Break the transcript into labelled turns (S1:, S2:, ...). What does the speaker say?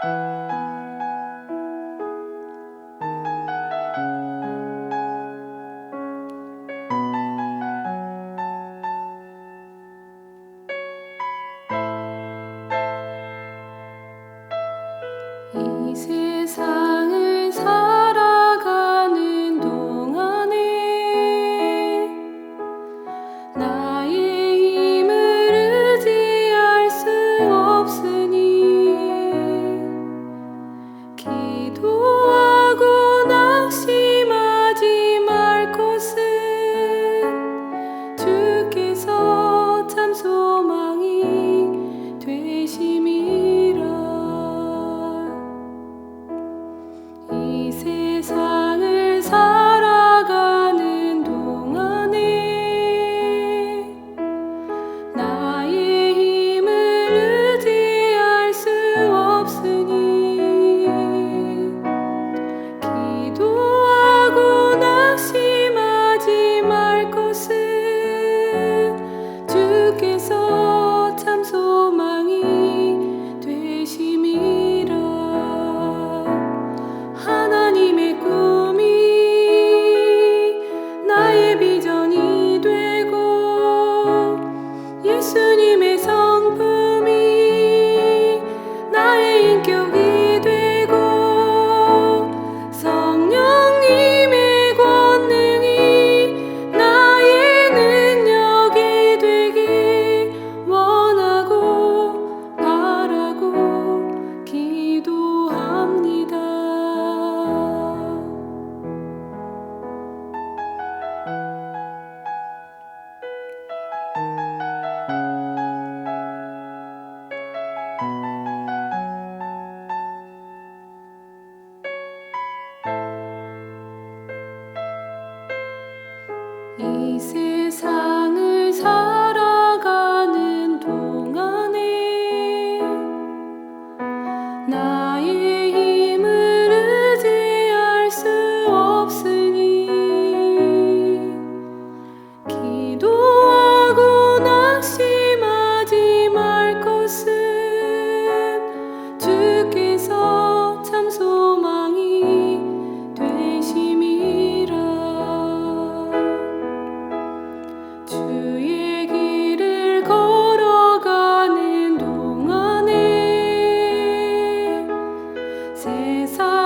S1: 이 세상을 살아가는 동안에 나 이 세상을 살아가는 동안에 나의 힘을 의지할 수 없으니 기도하고 낙심하지 말 것은 주께서 세상